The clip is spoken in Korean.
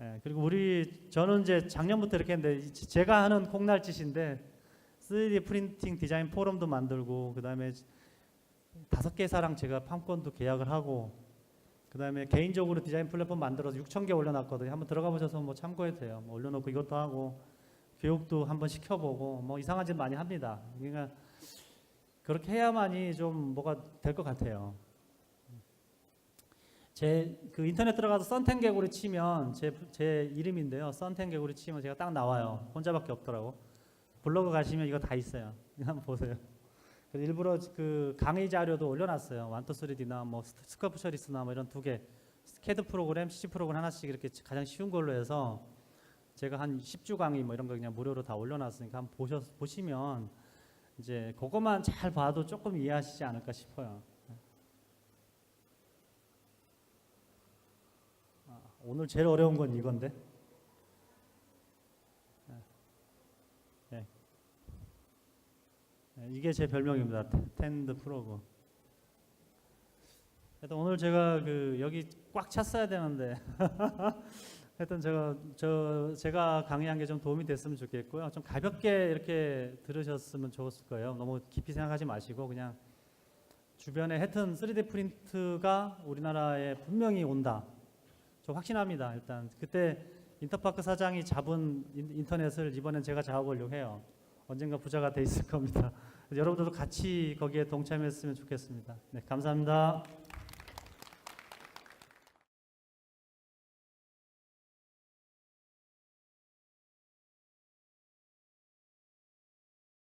예, 그리고 우리 저는 이제 작년부터 이렇게 했는데 이- 제가 하는 콩날짓인데 3D 프린팅 디자인 포럼도 만들고 그다음에 다섯 개 사랑 제가 판권도 계약을 하고 그다음에 개인적으로 디자인 플랫폼 만들어서 6천 개 올려놨거든요. 한번 들어가 보셔서 뭐 참고해도 돼요. 뭐 올려놓고 이것도 하고 교육도 한번 시켜보고 뭐 이상한 짓 많이 합니다. 그러니까 그렇게 해야만이 좀 뭐가 될 것 같아요. 제 그 인터넷 들어가서 썬텐 개구리 치면 제, 제 이름인데요. 썬텐 개구리 치면 제가 딱 나와요. 혼자밖에 없더라고. 블로그 가시면 이거 다 있어요. 한번 보세요. 그래서 일부러 그 강의 자료도 올려놨어요. 완투 3D나 뭐 스커프셔리스나 뭐 이런 두 개, 캐드 프로그램, CC 프로그램 하나씩 이렇게 가장 쉬운 걸로 해서 제가 한 10주 강의 뭐 이런 거 그냥 무료로 다 올려놨으니까 한번 보셔, 보시면 이제 그것만 잘 봐도 조금 이해하시지 않을까 싶어요. 아, 오늘 제일 어려운 건 이건데. 네. 네, 이게 제 별명입니다. 텐드 프로그. 하여튼 오늘 제가 그 여기 꽉 찼어야 되는데 하여튼 제가 저 제가 강의한 게 좀 도움이 됐으면 좋겠고요. 좀 가볍게 이렇게 들으셨으면 좋았을 거예요. 너무 깊이 생각하지 마시고 그냥 주변에 하여튼 3D 프린트가 우리나라에 분명히 온다. 저 확신합니다. 일단 그때 인터파크 사장이 잡은 인- 인터넷을 이번엔 제가 잡아보려고 해요. 언젠가 부자가 돼 있을 겁니다. 여러분들도 같이 거기에 동참했으면 좋겠습니다. 네, 감사합니다.